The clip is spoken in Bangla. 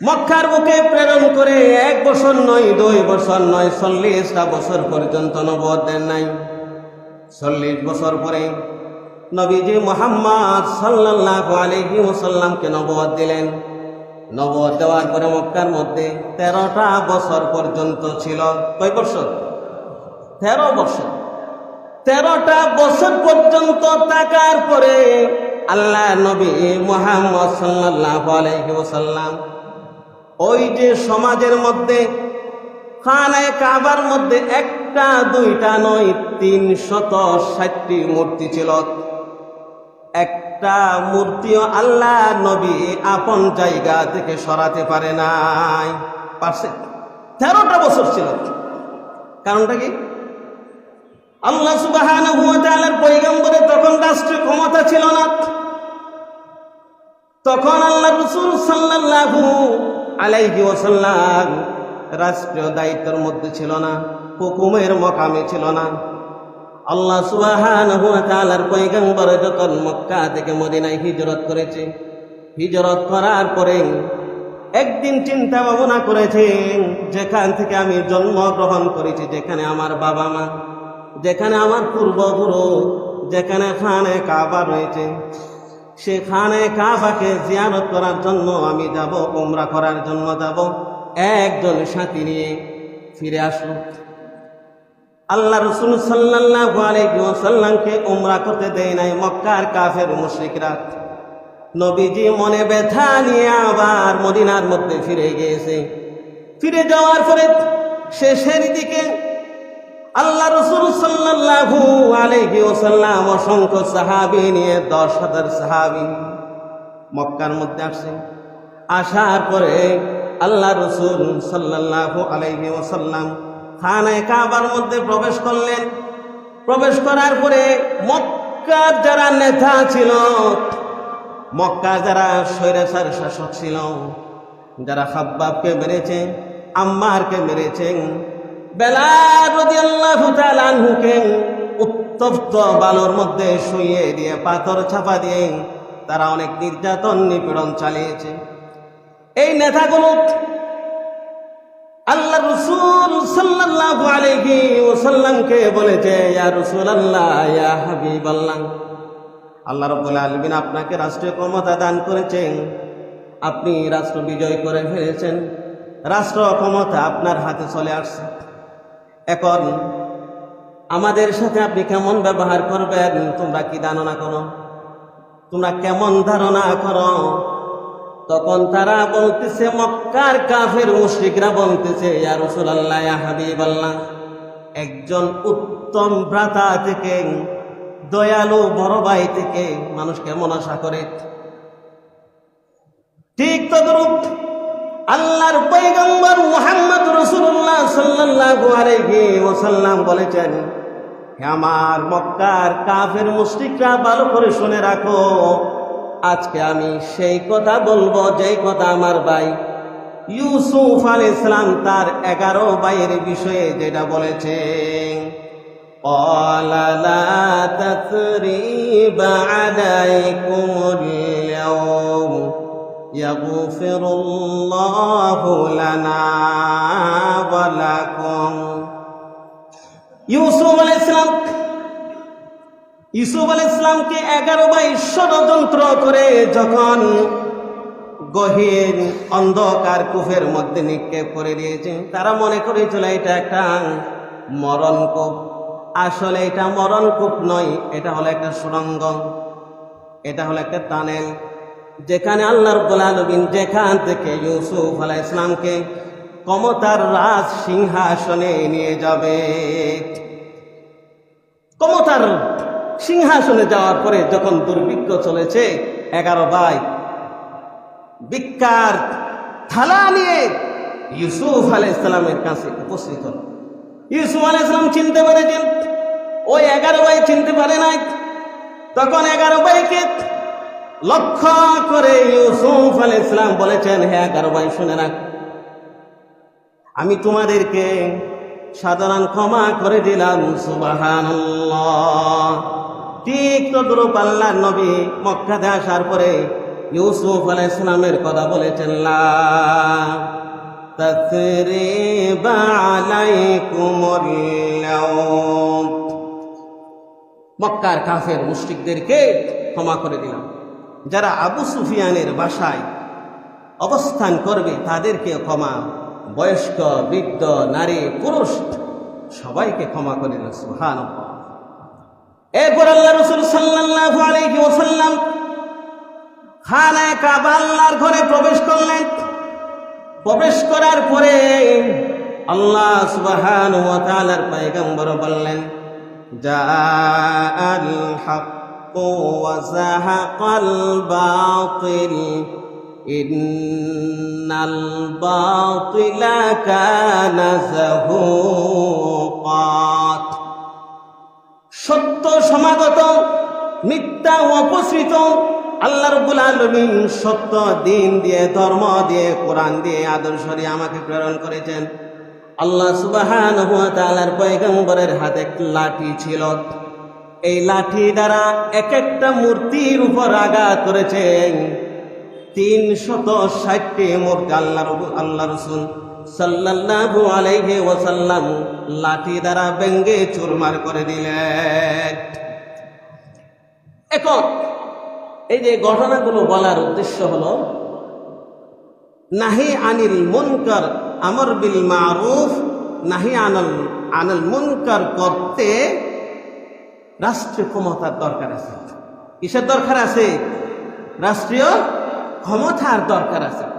মক্কার বুকে প্রেরণ করে এক বছর নয়, দুই বছর নয়, চল্লিশটা বছর পর্যন্ত নবদ দেন নাই। চল্লিশ বছর পরে নবীজি মোহাম্মদ সাল্লাহ আলহি ওসাল্লামকে নবদ দিলেন। নবদ দেওয়ার পরে মক্কার মধ্যে তেরোটা বছর পর্যন্ত ছিল। কয় বছর? তেরো বছর। তেরোটা বছর পর্যন্ত থাকার পরে আল্লাহ নবী মোহাম্মদ সাল্লাহ আলহি ওসাল্লাম ওই যে সমাজের মধ্যে, খানায় কাবার মধ্যে একটা, দুইটা নয় তিন শত ষাটটি মূর্তি ছিল। একটা মূর্তিও আল্লাহ নবী আপন জায়গা থেকে সরাতে পারে নাই। পারছে তেরোটা বছর ছিল। কারণটা কি? আল্লাহ সুবাহ পৈগম্বরে তখন রাষ্ট্রীয় ক্ষমতা ছিল না। তখন আল্লাহ রসুল সাল্লাল্লাহু আলাইহি ওসাল্লাম রাষ্ট্রীয় দায়িত্বের মধ্যে ছিল না, হুকুমের মকামে ছিল না। আল্লাহ তাআলার পয়গম্বর যখন মক্কা থেকে মদিনায় হিজরত করেছে, হিজরত করার পরে একদিন চিন্তা ভাবনা করেছেন, যেখান থেকে আমি জন্মগ্রহণ করেছি, যেখানে আমার বাবা মা, যেখানে আমার পূর্বগুরু যেখানে খানে কাবা রয়েছে। সেখানে কাবাকে জিয়ারত করার জন্য আমি যাব, উমরা করার জন্য যাব। একজন সাথী নিয়ে ফিরে আসলো। আল্লাহ রসুল সাল্লাল্লাহু আলাইহি ওয়াসাল্লামকে উমরা করতে দেয় নাই, মক্কার কাফের মুশরিকরা। নবীজি মনে ব্যথা নিয়ে আবার মদিনার মধ্যে ফিরে গিয়েছে। ফিরে যাওয়ার পরে শেষের দিকে আল্লাহ রসুল সাল্লাল্লাহু আলাইহি ওয়াসাল্লাম অসংখ্য সাহাবী নিয়ে দশ হাজার সাহাবী মক্কার মধ্যে আসছে আসার পরে আল্লাহ রসুল সাল্লাল্লাহু আলাইহি ওয়াসাল্লাম খানায় কাবার মধ্যে প্রবেশ করলেন। প্রবেশ করার পরে মক্কার যারা নেতা ছিল মক্কা যারা স্বৈরাচার শাসক ছিল, যারা খাব্বাবকে মেরেছে, আম্মারকে মেরেছেন আনহুকে উত্তপ্ত বালুর মধ্যে শুইয়ে দিয়ে পাথর ছাপা দিয়ে তারা অনেক নির্যাতন, নিপীড়ন চালিয়েছে। এই নেতাগুলো আল্লাহ রসুল সাল্লাল্লাহু আলাইহি ওয়াসাল্লামকে বলেছে, ইয়া রাসূলুল্লাহ, ইয়া হাবিবাল্লাহ, আল্লাহ রাব্বুল আলামিন আপনাকে রাষ্ট্রীয় ক্ষমতা দান করেছেন। আপনি রাষ্ট্র বিজয় করে ফেলেছেন। রাষ্ট্র ক্ষমতা আপনার হাতে চলে আসছে। এখন আমাদের সাথে আপনি কেমন ব্যবহার করবেন? তোমরা কি ধারণা করো তোমরা কেমন ধারণা করো? তখন তারা বলতেছে, মক্কার কাফের মুশরিকরা বলতেছে ইয়া হাবিবাল্লাহ, একজন উত্তম ভ্রাতা থেকে, দয়ালু বড় ভাই থেকে মানুষ কেমন আশা করে? ঠিক তদরূপ আল্লাহর পৈগম্বর মুহাম্মদ রসুল্লাহ সাল্লাল্লাহু আলাইহি ওয়াসাল্লাম বলেছেন হে আমার মক্কার কাফের মুশরিকরা ভালো করে শুনে রাখো আজকে আমি সেই কথা বলবো যেই কথা আমার ভাই ইউসুফ আল ইসলাম তার এগারো ভাইয়ের বিষয়ে যেটা বলেছে قال لا تثريب عليكم اليوم يغفر الله لنا ولكم ইউসুফ আল ইসলাম ইউসুফ আল ইসলামকে এগারো বাই ষড়যন্ত্র করে যখন গহীন অন্ধকার কুফের মধ্যে নিক্ষেপ করে দিয়েছে তারা মনে করেছিল এটা একটা মরণ কূপ আসলে এটা মরণ কূপ নয় এটা হলো একটা সুরঙ্গ এটা হলো একটা টানেল যেখানে আল্লাহ রব্বুল আলমিন যেখান থেকে ইউসুফ আলাহ ইসলামকে ক্ষমতার রাজ সিংহাসনে নিয়ে যাবে। ক্ষমতার সিংহাসনে যাওয়ার পরে যখন দুর্ভিক্ষ চলেছে, এগারো ভাই ভিক্ষার থালা নিয়ে ইউসুফ আলাহ ইসলামের কাছে উপস্থিত হল। ইউসুফ আলাহ ইসলাম চিনতে পেরেছেন? ওই এগারো ভাই চিনতে পারে নাই। তখন এগারো ভাইকে লক্ষ্য করে ইউসুফ আল ইসলাম বলেছেন, হে এগারো ভাই, শুনে রাখ। আমি তোমাদেরকে সাধারণ ক্ষমা করে দিলাম সুবাহান ঠিক তদ্রুপ আল্লাহ নবী মক্কাতে আসার পরে ইউসুফ আলাইসালামের কথা বলেছেন মক্কার কাফের মুশরিকদেরকে ক্ষমা করে দিলাম। যারা আবু সুফিয়ানের বাসায় অবস্থান করবে, তাদেরকে ক্ষমা, বয়স্ক, বৃদ্ধ, নারী, পুরুষ, সবাইকে ক্ষমা করে সুহান এরপর আল্লাহ রসুল সাল্লাল্লাহু আলাইহি ওয়াসাল্লাম খানায় কাবা আল্লাহর ঘরে প্রবেশ করলেন। প্রবেশ করার পরে আল্লাহ সুবহানাহু ওয়া তাআলার পয়গম্বর বললেন, জাআল হাক্ক ওয়া যাহাকাল বাতিল ইন্নাল বাতিলা কানা যাহুকা সত্য সমাগত, মিথ্যা অপসৃত, আল্লাহ রব্বুল আলমিন সত্য দিন দিয়ে, ধর্ম দিয়ে, কোরআন দিয়ে আদর্শ দিয়ে আমাকে প্রেরণ করেছেন। আল্লাহ সুবাহান হাতে একটি লাঠি ছিল। এই লাঠি দ্বারা এক একটা মূর্তির উপর আঘাত করেছেন। তিন শত ষাটটি মূর্তি, আল্লাহ আল্লাহ রসুল সাল্লাল্লাহু আলাইহি ওয়াসাল্লাম লাঠি দ্বারা ব্যঙ্গে চুরমার করে দিলেন। এখন, এই যে ঘটনাগুলো বলার উদ্দেশ্য হলো, নাহি আনিল মুনকার আমর বিল মারুফ, নাহি আনল আনল মুনকার করতে রাষ্ট্রীয় ক্ষমতার দরকার আছে। কিসের দরকার আছে? রাষ্ট্রীয় ক্ষমতার দরকার আছে।